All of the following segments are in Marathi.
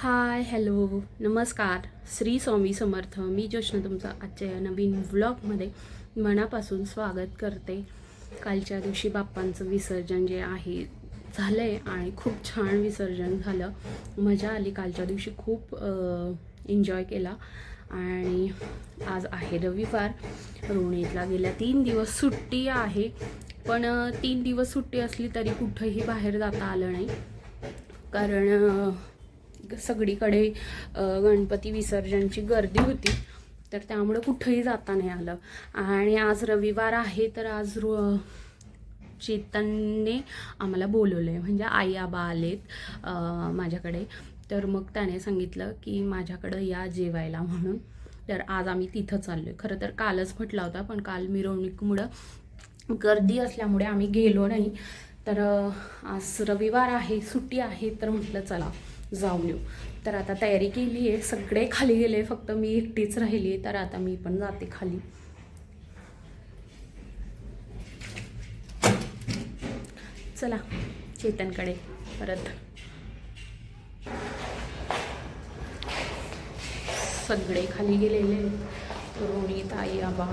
हाय हॅलो नमस्कार. श्री स्वामी समर्थ. मी जोशना तुमचं आजच्या या नवीन व्लॉगमध्ये मनापासून स्वागत करते. कालच्या दिवशी बाप्पांचं विसर्जन जे आहे झालं आहे आणि खूप छान विसर्जन झालं. मजा आली. कालच्या दिवशी खूप एन्जॉय केला. आणि आज आहे रविवार. रोणीतला गेल्या तीन दिवस सुट्टी आहे. पण तीन दिवस सुट्टी असली तरी कुठंही बाहेर जाता आलं नाही. कारण सगळीकडे गणपती विसर्जनची गर्दी होती. तर त्यामुळे कुठंही जाता नाही आलं. आणि आज रविवार आहे तर आज रो चेतनने आम्हाला बोलवलं आहे म्हणजे आई आबा आलेत माझ्याकडे. तर मग त्याने सांगितलं की माझ्याकडं या जेवायला म्हणून. तर आज आम्ही तिथं चाललो आहे खरं तर कालच म्हटला होता पण काल मिरवणुकीमुळं गर्दी असल्यामुळे आम्ही गेलो नाही. तर आज रविवार आहे सुट्टी आहे तर म्हटलं चला. जाऊन येऊ तर आता तयारी केली आहे. सगळे खाली गेले. फक्त मी एकटीच राहिली आहे. तर आता मी पण जाते खाली. चला चेतनकडे परत. सगळे खाली गेलेले रोणी ताई आबा.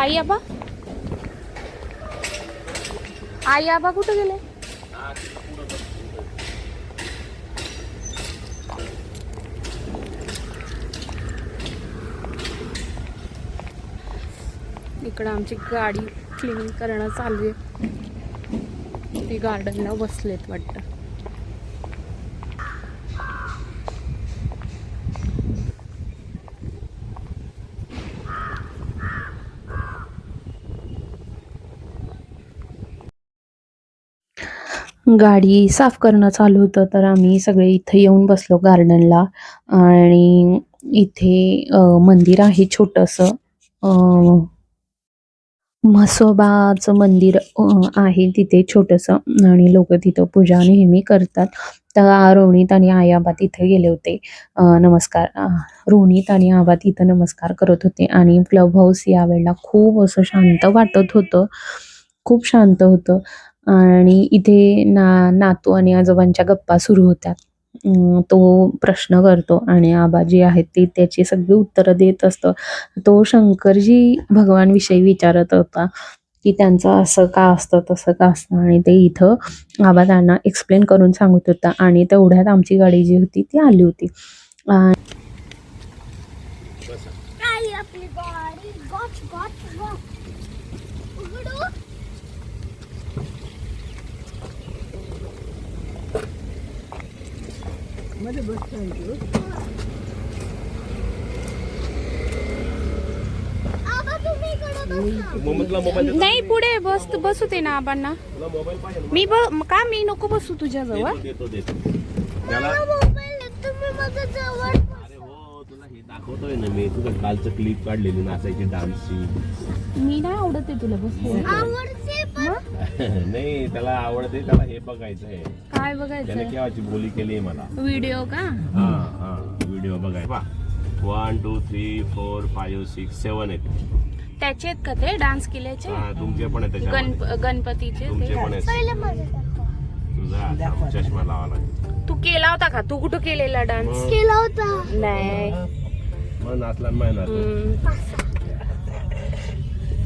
आई आबा? आई आबा कुठं गेले? इकडं आमची गाडी क्लिनिंग करणं चालू आहे. ती गार्डनला बसलेत वाटतं. गाडी साफ करणं चालू होतं तर आम्ही सगळे इथे येऊन बसलो गार्डनला. आणि इथे मंदिर आहे छोटंसं. म्हसोबाचं मंदिर आहे तिथे छोटंसं. आणि लोक तिथं पूजा नेहमी करतात. तर रोहित आणि आयाबा तिथे गेले होते. नमस्कार. रोणीत रोहित आणि आबा तिथं नमस्कार करत होते. आणि क्लब हाऊस यावेळेला खूप असं शांत वाटत होतं. खूप शांत होतं. आणि इथे ना नातू आणि आजोबांच्या गप्पा सुरू होत्या. तो प्रश्न करतो आणि आबा जी आहेत ते त्याची सगळी उत्तरं देत असतं. तो शंकरजी भगवान विषयी विचारत होता की त्यांचं असं का असतं तसं का असतं? आणि ते इथं आबा त्यांना एक्सप्लेन करून सांगत होता आणि तेवढ्यात आमची गाडी जी होती ती आली होती. आबा तुम्ही इकडे बसा. नाही पुढे बस बसू दे ना आबांना. तुला मोबाईल पाहिजे ना? मी ब का मी नको बसू माझ्या जवळ अरे हो तुला हे दाखवतोय ना मी. तुझं कालचं क्लिप काढलेली नाचायची डान्सची मी नाही आवडत आहे तुला बस नाही त्याला आवडते त्याला हे बघायचं आहे. काय त्याने बघायचं केव्हाची बोली केली आहे मला? व्हिडिओ का? हा हा. व्हिडिओ बघायचा one two three four five six seven आहेत. त्याचे आहेत का ते? डान्स केल्याचे हा तुमचे पण आहे त्याच्यामध्ये. गणप गणपतीचे तुमचे ते पण आहेत. पहिले माझं दाखवा. तुझा आता चष्मा लावा लागेल. तू केला होता का? तू कुठं केलेला डान्स मग? केला होता. नाही. मग नाचला. हम्म,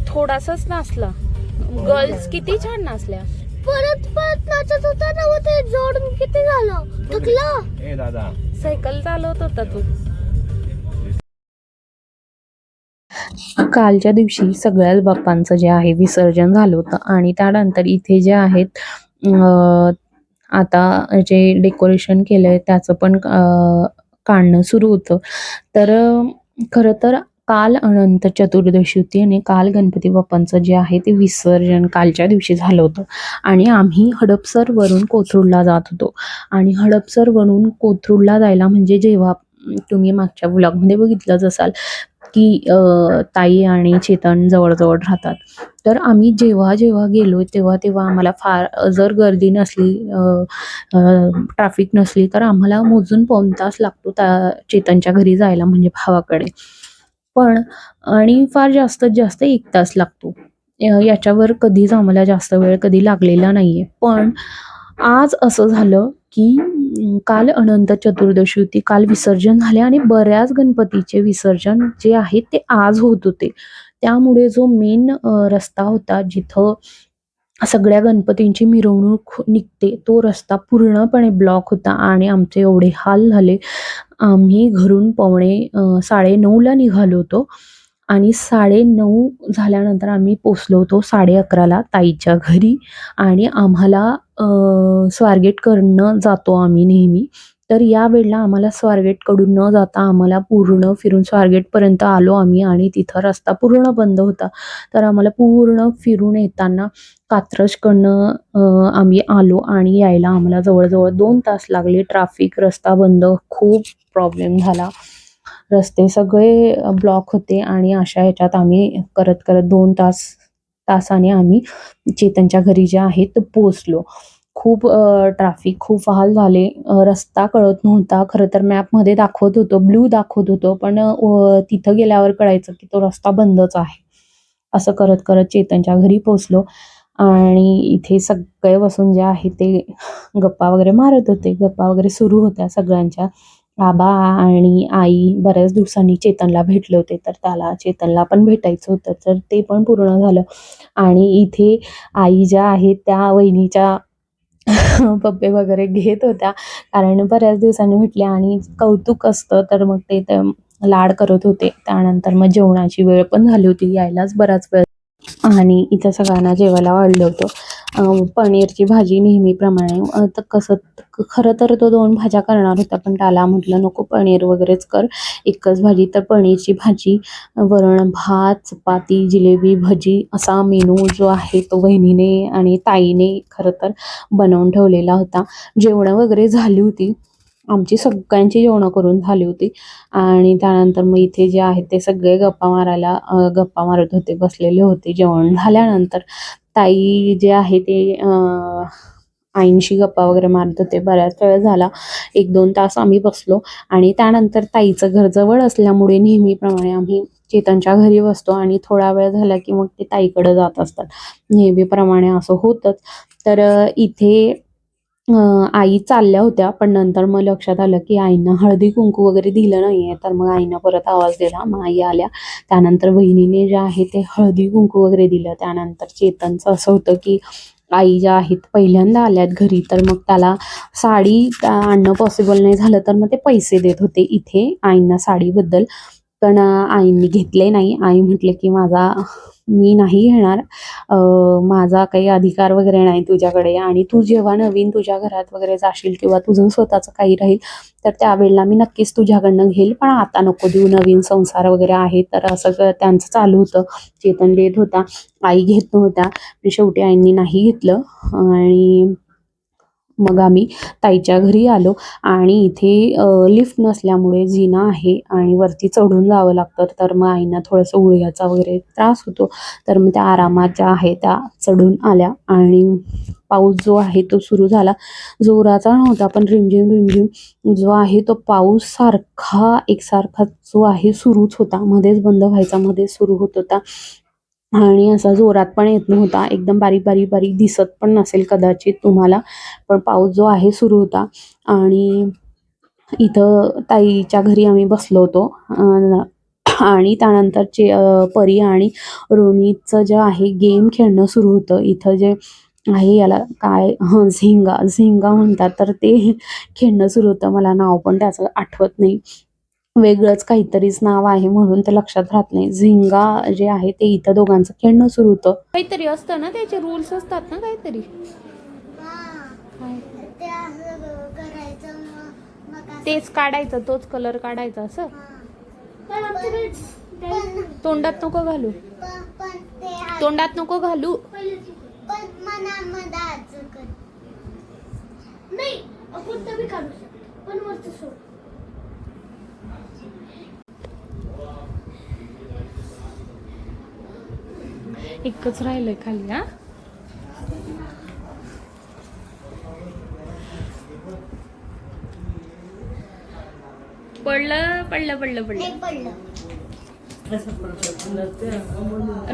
थोडासाच नाचला. गर्ल्स किती छान नाचल्या. परत परत नाचत होता ना मग ते जोडून किती झालं? थकलं? ए दादा. सायकल चालवत होता तू. कालच्या दिवशी सगळ्याच बाप्पांचं जे आहे विसर्जन झालं होतं आणि त्यानंतर इथे जे आहेत अं, आता जे डेकोरेशन केलंय त्याचं पण काढणं सुरू होतं. तर खरं तर काल अनंत चतुर्दशी होती आणि काल गणपती बाप्पांचं जे आहे ते विसर्जन कालच्या दिवशी झालं होतं. आणि आम्ही हडपसरवरून कोथरूडला जात होतो. आणि हडपसरवरून कोथरूडला जायला म्हणजे जेव्हा तुम्ही मागच्या ब्लॉगमध्ये बघितलंच असाल की ताई आणि चेतन जवळजवळ राहतात. तर आम्ही जेव्हा जेव्हा गेलो तेव्हा तेव्हा आम्हाला फार जर गर्दी नसली ट्रॅफिक नसली तर आम्हाला मोजून पाऊण तास लागतो त्या चेतनच्या घरी जायला म्हणजे भावाकडे. पण आणि फार जास्तीत जास्त एक तास लागतो. याच्यावर कधीच आम्हाला जास्त वेळ कधी लागलेला नाहीये. पण आज असं झालं की काल अनंत चतुर्दशी होती. काल विसर्जन झाले आणि बऱ्याच गणपतीचे विसर्जन जे आहे ते आज होत होते. त्यामुळे जो मेन रस्ता होता जिथं सगळ्या गणपतींची मिरवणूक निघते तो रस्ता पूर्णपणे ब्लॉक होता आणि आमचे एवढे हाल झाले. आम्ही घरून पावणे साडे साडेनऊला निघालो होतो. आणि साडेनऊ झाल्यानंतर आम्ही पोचलो होतो साडे अकराला ताईच्या घरी. आणि आम्हाला स्वारगेट करणं जातो आम्ही नेहमी. तर या वेळेला आम्हाला स्वारगेटकडून न जाता आम्हाला पूर्ण फिरून स्वारगेटपर्यंत आलो आम्ही आणि तिथं रस्ता पूर्ण बंद होता. तर आम्हाला पूर्ण फिरून येताना कात्रजकडनं आम्ही आलो आणि यायला आम्हाला जवळजवळ दोन तास लागले. ट्रॅफिक रस्ता बंद खूप प्रॉब्लेम झाला. रस्ते सगळे ब्लॉक होते आणि अशा ह्याच्यात आम्ही करत करत दोन तास तासाने आम्ही चेतनच्या घरी जे आहे ते पोचलो खूप ट्राफिक खूप हाल झाले. रस्ता कळत नव्हता. खरं तर मॅपमध्ये दाखवत होतो ब्ल्यू दाखवत होतो पण तिथं गेल्यावर कळायचं की तो रस्ता बंदच आहे. असं करत करत चेतनच्या घरी पोचलो आणि इथे सगळे बसून जे आहे ते गप्पा वगैरे मारत होते. गप्पा वगैरे सुरू होत्या सगळ्यांच्या. आबा आणि आई बऱ्याच दिवसांनी चेतनला भेटले होते तर त्याला चेतनला पण भेटायचं होतं तर ते पण पूर्ण झालं. आणि इथे आई ज्या आहेत त्या वहिनीच्या पप्पे वगैरे घेत होत्या. कारण बऱ्याच दिवसांनी भेटले आणि कौतुक असतं तर मग ते लाड करत होते. त्यानंतर मग जेवणाची वेळ पण झाली होती. यायलाच बराच वेळ. आणि इथं सगळ्यांना जेवायला वाढलं होतं. पनीरची भाजी नेहमीप्रमाणे. तर कसं खरं तर तो दोन भाज्या करणार होता पण त्याला म्हटलं नको पनीर वगैरेच कर. एकच भाजी. तर पनीरची भाजी वरण भात चपाती जिलेबी भजी असा मेनू जो आहे तो बहिणीने आणि ताईने खरं तर बनवून ठेवलेला होता. जेवणं वगैरे झाली होती. आमची सगळ्यांची जेवणं करून झाली होती. आणि त्यानंतर मग इथे जे आहेत ते सगळे गप्पा मारायला गप्पा मारत होते बसलेले होते जेवण झाल्यानंतर. ताई जे आहे ते आईंशी गप्पा वगैरे मारत होते बऱ्याच वेळ झाला. एक दोन तास आम्ही बसलो आणि त्यानंतर ताईचं घर जवळ असल्यामुळे नेहमीप्रमाणे आम्ही चेतनच्या घरी बसतो आणि थोडा वेळ झाला की मग ते ताईकडे जात असतात. नेहमीप्रमाणे असं होतंच. तर इथे आई चालल्या होत्या पण नंतर मग लक्षात आलं की आईनं हळदी कुंकू वगैरे दिलं नाहीये. तर मग आईनं परत आवाज दिला मग आई आल्या. त्यानंतर बहिणीने जे आहे ते हळदी कुंकू वगैरे दिलं. त्यानंतर चेतनचं असं होतं की आई ज्या आहेत पहिल्यांदा आल्यात घरी तर मग त्याला साडी आणणं पॉसिबल नाही झालं तर मग ते पैसे देत होते. इथे आईंना साडीबद्दल पण आईंनी घेतले नाही. आई म्हटले की माझा मी नाही घेणार. माझा काही अधिकार वगैरे नाही तुझ्याकडे आणि तू जेव्हा नवीन तुझ्या घरात वगैरे जाशील किंवा तुझं स्वतःचं काही राहील तर त्यावेळेला मी नक्कीच तुझ्याकडनं घेईल. पण आता नको देऊ. नवीन संसार वगैरे आहे तर असं त्यांचं चालू होतं. चेतन देत होता. आई घेत नव्हत्या. पण शेवटी आईंनी नाही घेतलं आणि मग आम्ही ताईच्या घरी आलो आणि इथे लिफ्ट नसल्यामुळे जिना आहे आणि वरती चढून जावं लागतं. तर मग आईना थोडंसं उळ्याचा वगैरे त्रास होतो. तर मग त्या आरामात ज्या आहे त्या चढून आल्या आणि पाऊस जो आहे तो सुरू झाला. जोराचा नव्हता पण रिमझिम रिमझिम जो आहे तो पाऊस सारखा एकसारखा जो आहे सुरूच होता. मध्येच बंद व्हायचा मध्येच सुरू होत होता. आणि असा जोरात पण येत नव्हता. एकदम बारीक बारीक बारीक दिसत पण नसेल कदाचित तुम्हाला. पण पाऊस जो आहे सुरू होता. आणि इथं ताईच्या घरी आम्ही बसलो होतो. आणि त्यानंतर चे परी आणि रोनीचं जे आहे गेम खेळणं सुरू होतं. इथं जे आहे याला काय हं झिंगा झिंगा म्हणतात. तर ते खेळणं सुरू होतं. मला नाव पण त्याचं आठवत नाही. वेगळंच काहीतरीच नाव आहे म्हणून ते लक्षात राहत नाही. झिंगा जे आहे ते इथं दोघांचं खेळणं सुरू होतं. काहीतरी असतं ना त्याचे रूल्स असतात ना काहीतरी. हा. तेच काढायचं तोच कलर काढायचा असं. हा. तोंडात नको घालू. तोंडात नको घालू. पण मनामध्ये आजचं कर नाही आपण तरी काढू शकतो पण वरचं सोड एकच राहिलंय खाली हा? पडलं पडलं पडलं पडलं.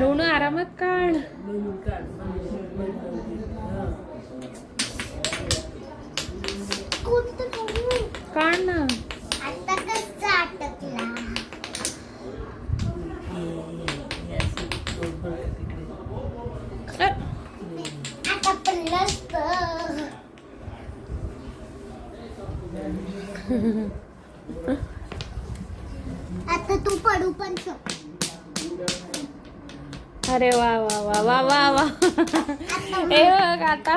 रोणू आरामात काढ? काढ ना आता कसा अटकला अ, आता असत आता तू पडू पण शक. अरे वा वा वा वा वा वा. हे बघ आता.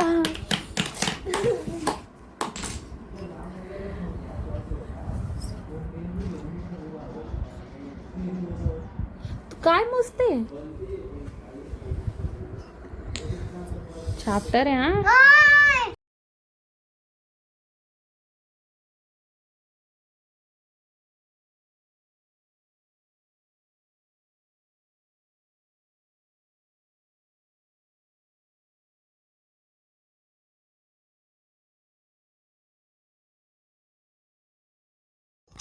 काय मोजते? चॅप्टर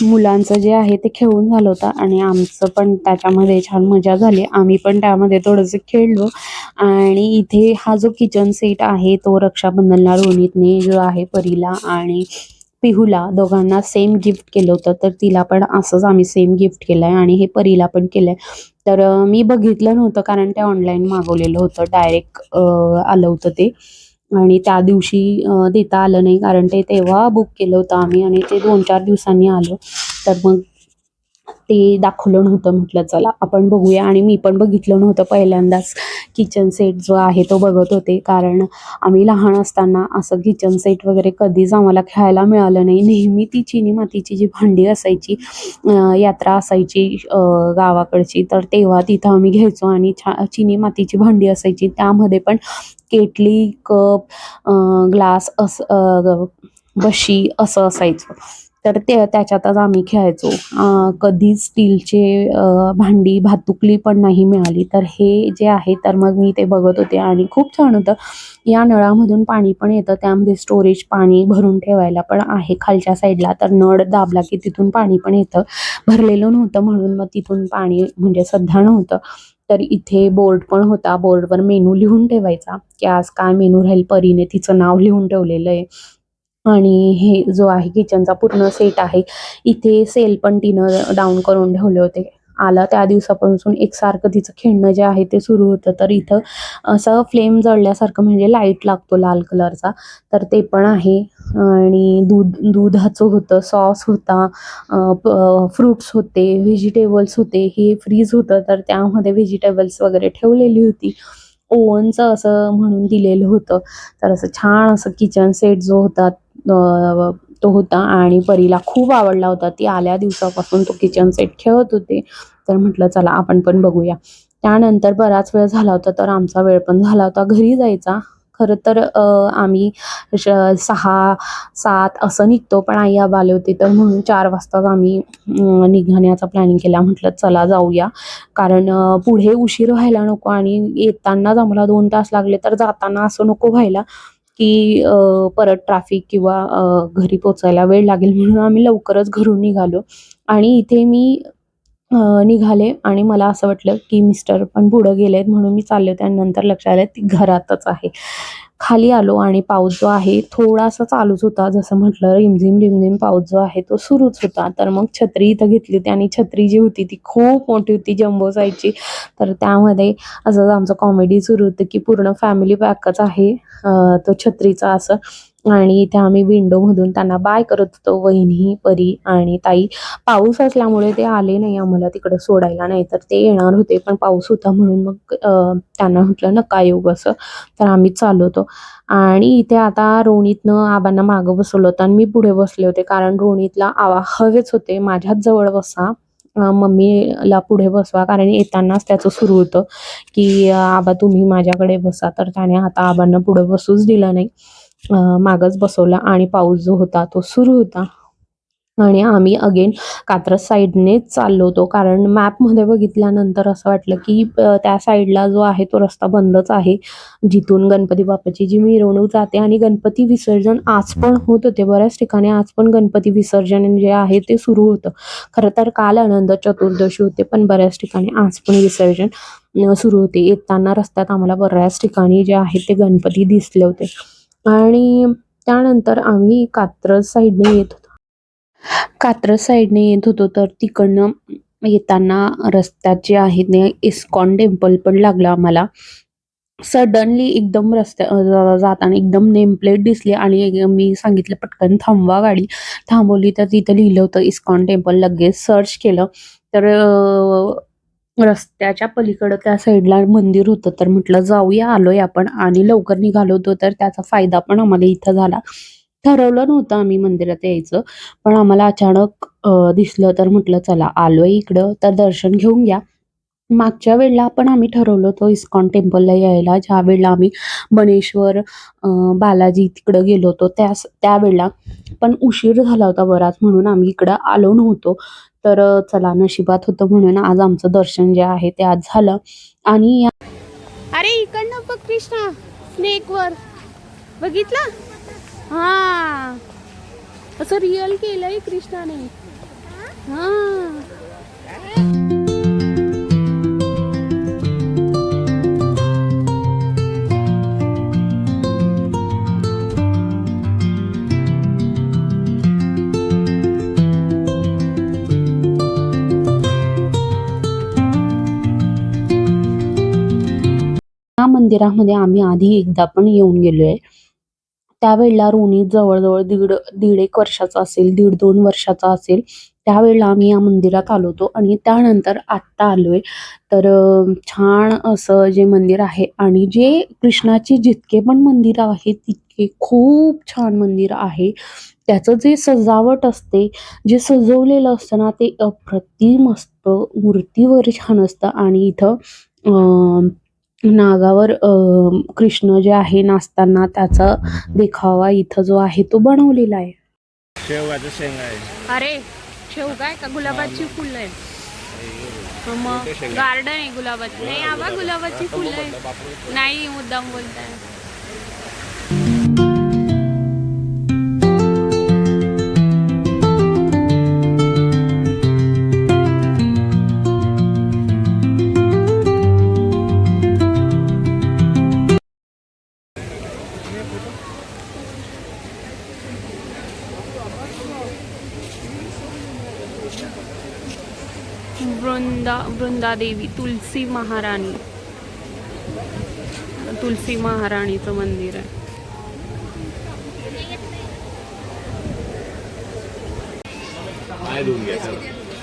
मुलांचं जे आहे ते खेळून झालं होतं आणि आमचं पण त्याच्यामध्ये छान मजा झाली. आम्ही पण त्यामध्ये थोडंसं खेळलो. आणि इथे हा जो किचन सेट आहे तो रक्षाबंधनला रोहितने जो आहे परीला आणि पिहूला दोघांना सेम गिफ्ट केलं होतं. तर तिला पण असंच आम्ही सेम गिफ्ट केलं आहे आणि हे परीला पण केलं आहे तर मी बघितलं नव्हतं कारण ते ऑनलाईन मागवलेलं होतं. डायरेक्ट आलं होतं ते. आणि त्या दिवशी देता आलं नाही. कारण ते तेव्हा बुक केलं होतं आम्ही आणि ते दोन चार दिवसांनी आलं. तर मग ते दाखवलं नव्हतं म्हटलं चला आपण बघूया. आणि मी पण बघितलं नव्हतं पहिल्यांदाच किचन सेट जो आहे तो बघत होते. कारण आम्ही लहान असताना असं किचन सेट वगैरे कधीच आम्हाला खेळायला मिळालं नाही. नेहमी ती चिनी मातीची जी भांडी असायची यात्रा असायची गावाकडची तर तेव्हा तिथं आम्ही घ्यायचो. आणि छा चिनी मातीची भांडी असायची. त्यामध्ये पण केटली कप ग्लास असं बशी असं असायचं. तर ते त्याच्यातच आम्ही खेळायचो. कधीच स्टीलचे भांडी भातुकली पण नाही मिळाली. तर हे जे आहे तर मग मी ते बघत होते आणि खूप छान होतं. या नळामधून पाणी पण येतं. त्यामध्ये स्टोरेज पाणी भरून ठेवायला पण आहे खालच्या साईडला तर नळ दाबला की तिथून पाणी पण येतं. भरलेलं नव्हतं म्हणून मग तिथून पाणी म्हणजे सध्या नव्हतं. तर इथे बोर्ड पण होता. बोर्डवर मेनू लिहून ठेवायचा. की आज काय मेनू राहील? परीने तिचं नाव लिहून ठेवलेलं आहे. आणि हे जो आहे किचनचा पूर्ण सेट आहे इथे सेल पण तिनं डाऊन करून ठेवले होते. आला त्या दिवसापासून एकसारखं तिचं खेळणं जे आहे ते सुरू होतं. तर इथं असं फ्लेम जळल्यासारखं म्हणजे लाइट लागतो लाल कलरचा तर ते पण आहे. आणि दूध दुधाचं होतं सॉस होता फ्रुट्स होते व्हेजिटेबल्स होते हे फ्रीज होतं. तर त्यामध्ये व्हेजिटेबल्स वगैरे ठेवलेली होती. ओव्हनचं असं म्हणून दिलेलं होतं. तर असं छान असं किचन सेट जो होता तो होता आणि परीला खूप आवडला होता. ती आल्या दिवसापासून तो किचन सेट खेळत होते. तर म्हटलं चला आपण पण बघूया. त्यानंतर बराच वेळ झाला होता तर आमचा वेळ पण झाला होता घरी जायचा. खरं तर आम्ही सहा सात असं निघतो पण आई आबा आले होते तर म्हणून चार वाजताच आम्ही निघण्याचा प्लॅनिंग केला. म्हटलं चला जाऊया. कारण पुढे उशीर व्हायला नको आणि येतानाच आम्हाला दोन तास लागले तर जाताना असं नको व्हायला. की परत ट्रॅफिक किंवा घरी पोचायला वेळ लागेल म्हणून आम्ही लवकरच घरून निघालो. आणि इथे मी निघाले आणि मला असं वाटलं की मिस्टर पण पुढं गेलेत म्हणून मी चालले होते आणि नंतर लक्षात आलं ती घरातच आहे. खाली आलो आणि पाऊस जो आहे थोडासा चालूच होता. जसं म्हटलं रिमझिम रिमझिम पाऊस जो आहे तो सुरूच होता. तर मग छत्री इथं घेतली होती आणि छत्री जी होती ती खूप मोठी होती जम्बो साईजची तर त्यामध्ये असंच आमचं कॉमेडी सुरू होतं की पूर्ण फॅमिली पॅकच आहे. तो छत्रीचा असं आणि इथे आम्ही विंडोमधून त्यांना बाय करत होतो वहिनी परी आणि ताई. पाऊस असल्यामुळे ते आले नाही आम्हाला तिकडं सोडायला नाही तर ते येणार होते पण पाऊस होता म्हणून मग त्यांना म्हटलं नका येऊ असं. तर आम्ही चालवतो. आणि इथे आता रोणीतनं आबांना मागं बसवलं होतं आणि मी पुढे बसले होते कारण रोणीतला आवा हवेच होते माझ्याच जवळ बसा. मम्मीला पुढे बसवा कारण येतानाच त्याचं सुरू होतं की आबा तुम्ही माझ्याकडे बसा. तर त्याने आता आबांना पुढे बसूच दिलं नाही. मागच बसवलं आणि पाऊस जो होता तो सुरू होता. आणि आम्ही अगेन कात्रज साईडनेच चाललो होतो. कारण मॅपमध्ये बघितल्यानंतर असं वाटलं की त्या साईडला जो आहे तो रस्ता बंदच आहे. जिथून गणपती बाप्पाची जी मिरवणूक जाते आणि गणपती विसर्जन आज पण होत होते. बऱ्याच ठिकाणी आज पण गणपती विसर्जन जे आहे ते सुरू होतं. खरं तर काल अनंत चतुर्दशी होते पण बऱ्याच ठिकाणी आज पण विसर्जन सुरू होते. येताना रस्त्यात आम्हाला बऱ्याच ठिकाणी जे आहे ते गणपती दिसले होते. आणि त्यानंतर आम्ही कात्रज साईडने येत होतो. कात्रज साईडने येत होतो तर तिकडनं येताना रस्त्यात जे आहे ते इस्कॉन टेम्पल पण लागलं आम्हाला. सडनली एकदम रस्त्या जाताना एकदम नेम प्लेट दिसली आणि मी सांगितलं पटकन थांबवा गाडी. थांबवली तर तिथं लिहिलं होतं इस्कॉन टेम्पल लगेच सर्च केलं. तर रस्त्याच्या पलीकडं त्या साईडला मंदिर होतं तर म्हटलं जाऊया आलोय आपण. आणि लवकर निघालो होतो तर त्याचा फायदा पण आम्हाला इथं झाला. ठरवलं नव्हतं आम्ही मंदिरात यायचं पण आम्हाला अचानक दिसलं तर म्हटलं चला आलोय इकडं तर दर्शन घेऊन घ्या. मागच्या वेळेला पण आम्ही ठरवलं होतं इस्कॉन टेम्पलला यायला. ज्या वेळेला आम्ही बनेश्वर बालाजी तिकडं गेलो होतो त्या त्यावेळेला पण उशीर झाला होता बराच म्हणून आम्ही इकडं आलो नव्हतो. तर चला नशिबात होतं म्हणून आज आमचं दर्शन जे आहे ते आज झालं. आणि या अरे इकडनं बघ कृष्णा स्नेक वर. बघितलं? हा. असं रिअल केलंय कृष्णाने. हा. मंदिरामध्ये आम्ही आधी एकदा पण येऊन गेलो आहे त्यावेळेला रोनी जवळजवळ दीड दीड एक वर्षाचा असेल दीड दोन वर्षाचा असेल. त्यावेळेला आम्ही या मंदिरात आलो होतो आणि त्यानंतर आत्ता आलोय. तर छान असं जे मंदिर आहे आणि जे कृष्णाची जितके पण मंदिरं आहेत तितके खूप छान मंदिर आहे. त्याचं जे सजावट असते जे सजवलेलं असतं ना ते अप्रतिम असतं. मूर्तीवर छान असतं आणि इथं नागावर अं, कृष्ण जे आहे नाचताना त्याचा देखावा इथं जो आहे तो बनवलेला आहे. शेवगाचं शेंग आहे. अरे शेवगा आहे का? गुलाबाची फुलं आहे मग? गार्डन आहे गुलाबाची. नाही आबा गुलाबाची फुलं आहे नाही मुद्दाम बोलताय. वृंदा वृंदादेवी तुलसी महाराणी. तुलसी महाराणीचं मंदिर आहे.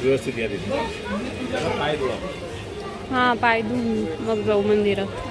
व्यवस्थित हा पाय धुवून मग जाऊ मंदिरात.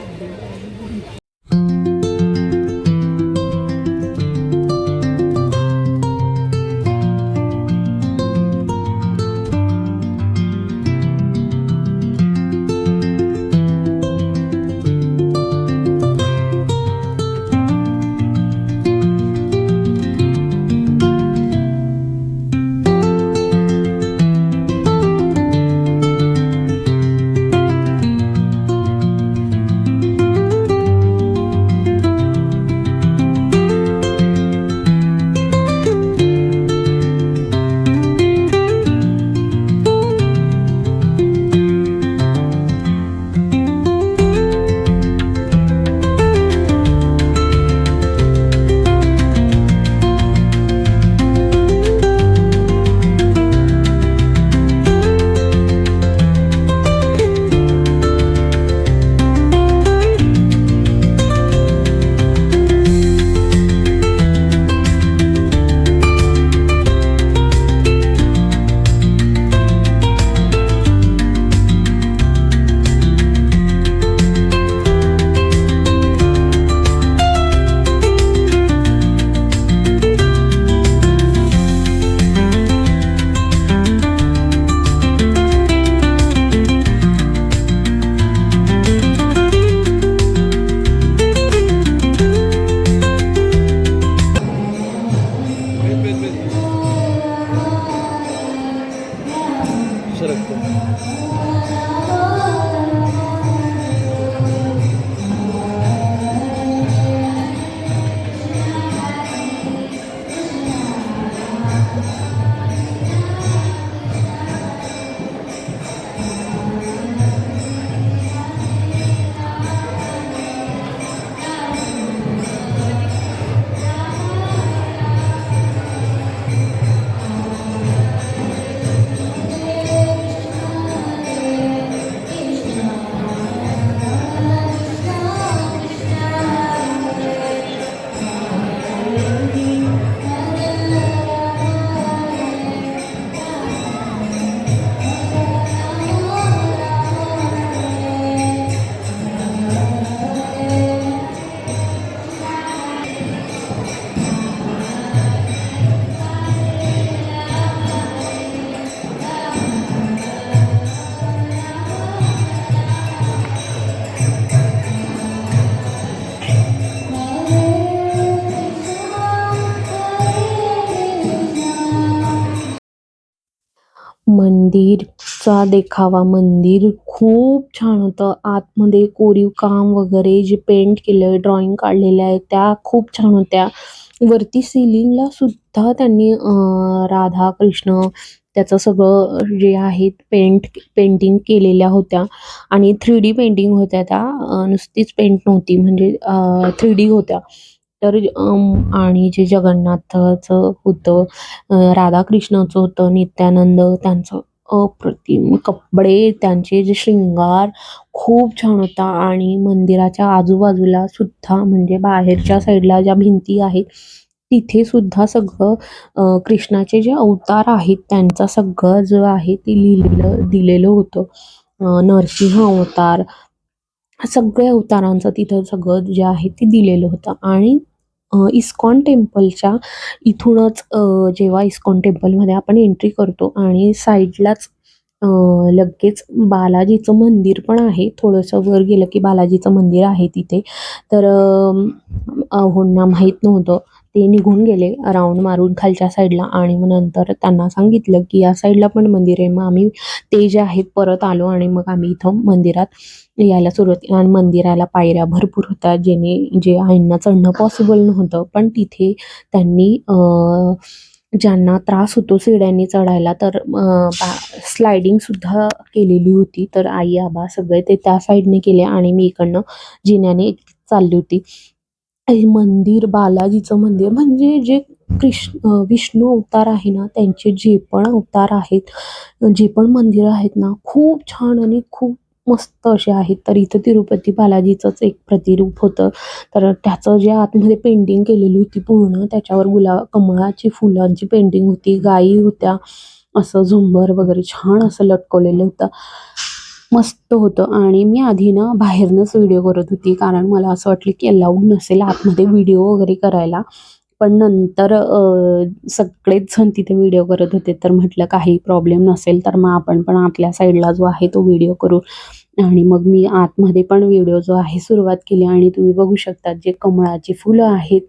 मंदिरचा देखावा. मंदिर खूप छान होतं. आतमध्ये कोरीव काम वगैरे जे पेंट केलं ड्रॉइंग काढलेल्या आहेत त्या खूप छान होत्या. वरती सिलिंगला सुद्धा त्यांनी राधा कृष्ण त्याचं सगळं जे आहे पेंट पेंटिंग केलेल्या होत्या. आणि थ्री डी पेंटिंग होत्या त्या. नुसतीच पेंट नव्हती. म्हणजे थ्री डी होत्या. तर आणि जे जगन्नाथाचं होतं राधाकृष्णाचं होतं नित्यानंद त्यांचं. अप्रतिम. कपडे त्यांचे जे श्रृंगार खूप छान होता. आणि मंदिराच्या आजूबाजूला सुद्धा म्हणजे बाहेरच्या साईडला ज्या भिंती आहेत तिथे सुद्धा सगळं कृष्णाचे जे अवतार आहेत त्यांचा सगळं जो आहे ते लिहिलेलं दिलेलं होतं. नरसिंह अवतार सगळ्या अवतारांचं तिथं सगळं जे आहे ते दिलेलं होतं. आणि इस्कॉन टेम्पलच्या इथूनच जेव्हा इस्कॉन टेम्पलमध्ये आपण एंट्री करतो आणि साईडलाच लगेच बालाजीचं मंदिर पण आहे. थोडंसं वर गेलं की बालाजीचं मंदिर आहे तिथे. तर अहोंना माहीत नव्हतं. ते निघून गेले राऊंड मारून खालच्या साईडला आणि मग नंतर त्यांना सांगितलं की या साईडला पण मंदिर आहे. मग आम्ही ते जे आहेत परत आलो आणि मग आम्ही इथं मंदिरात यायला सुरुवात केली. आणि मंदिराला पायऱ्या भरपूर होत्या जेणे जे आईंना चढणं पॉसिबल नव्हतं. पण तिथे त्यांनी ज्यांना त्रास होतो सिड्यांनी चढायला तर स्लायडिंग सुद्धा केलेली होती. तर आई आबा सगळे ते त्या साईडने केले. आणि मी इकडनं जिन्याने चालली होती. हे मंदिर बालाजीचं मंदिर. म्हणजे जे कृष्ण विष्णू अवतार आहे ना त्यांचे जे पण अवतार आहेत जे पण मंदिर आहेत ना खूप छान आणि खूप मस्त असे आहेत. तर इथं तिरुपती बालाजीचंच एक प्रतिरूप होतं. तर त्याचं जे आतमध्ये पेंटिंग केलेली होती पूर्ण त्याच्यावर गुलाब कमळाची फुलांची पेंटिंग होती गायी होत्या असं झुंबर वगैरे छान असं लटकवलेलं होतं. मस्त होतं. आणि मी आधी ना बाहेरनंच व्हिडिओ करत होती. कारण मला असं वाटलं की अलाउड नसेल आतमध्ये व्हिडिओ वगैरे करायला. पण नंतर सगळेच जण तिथे व्हिडिओ करत होते. तर म्हटलं काही प्रॉब्लेम नसेल तर मग आपण पण आपल्या साईडला जो आहे तो व्हिडिओ करू. आणि मग मी आतमध्ये पण व्हिडिओ जो आहे सुरुवात केली. आणि तुम्ही बघू शकता जे कमळाची फुलं आहेत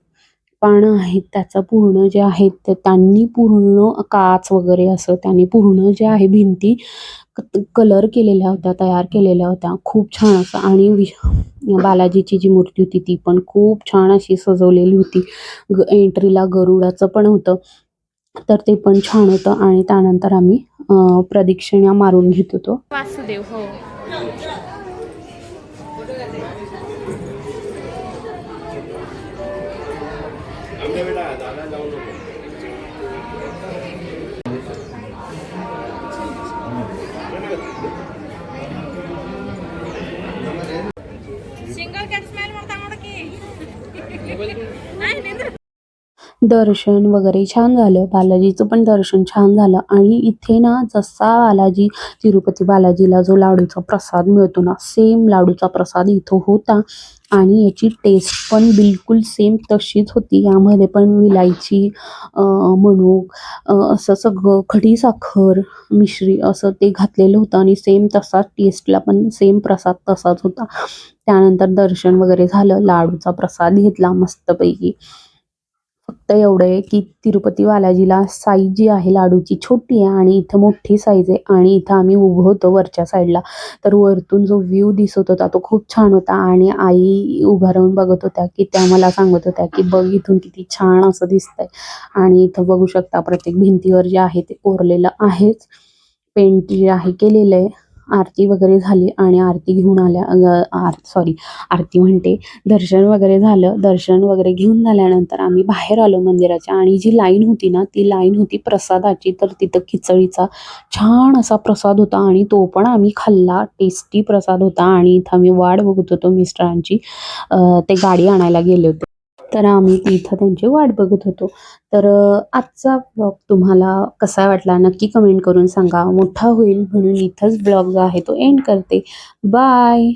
पानं आहेत त्याचं पूर्ण जे आहेत ते त्यांनी पूर्ण काच वगैरे असं त्यांनी पूर्ण जे आहे भिंती कलर केलेल्या होत्या तयार केलेल्या होत्या. खूप छान असं. आणि वि बालाजीची जी मूर्ती होती ती पण खूप छान अशी सजवलेली होती. ग एंट्रीला गरुडाचं पण होतं. तर ते पण छान होतं. आणि त्यानंतर आम्ही अ, प्रदक्षिणा मारून घेत होतो. वासुदेव हो. दर्शन वगैरे छान झालं. बालाजीचं पण दर्शन छान झालं. आणि इथे ना जसा बालाजी तिरुपती बालाजीला जो लाडूचा प्रसाद मिळतो ना सेम लाडूचा प्रसाद इथं होता. आणि याची टेस्ट पण बिलकुल सेम तशीच होती. यामध्ये पण विलायची अं, मणूक असं सगळं खडी साखर मिश्री असं ते घातलेलं होतं. आणि सेम तसाच टेस्टला पण सेम प्रसाद तसाच होता. त्यानंतर दर्शन वगैरे झालं. लाडूचा प्रसाद घेतला मस्तपैकी. फक्त एवढं आहे की तिरुपती बालाजीला साईज जी आहे लाडूची छोटी आहे आणि इथं मोठी साईज आहे आणि इथं आम्ही उभं होतो वरच्या साईडला तर वरतून जो व्ह्यू दिसत होता तो खूप छान होता आणि आई उभा राहून बघत होत्या की त्या मला सांगत होत्या की बघ इथून किती छान असं दिसतंय. आणि इथं बघू शकता प्रत्येक भिंतीवर जे आहे ते कोरलेलं आहेच. पेंट जे आहे केलेलं आहे. आरती वगैरे झाली आणि आरती घेऊन आल्या आर सॉरी आरती म्हणते दर्शन वगैरे झालं. दर्शन वगैरे घेऊन झाल्यानंतर आम्ही बाहेर आलो मंदिराच्या आणि जी लाईन होती ना ती लाईन होती प्रसादाची. तर तिथं खिचडीचा छान असा प्रसाद होता आणि तो पण आम्ही खाल्ला. टेस्टी प्रसाद होता आणि इथं आम्ही वाट बघत होतो मिस्टरांची. ते गाडी आणायला गेले होते. तर आम्ही तिथं त्यांची वाट बघत होतो. तर आजचा ब्लॉग तुम्हाला कसा वाटला नक्की कमेंट करून सांगा. मोठा होईल म्हणून इथंच ब्लॉग जो आहे तो एंड करते. बाय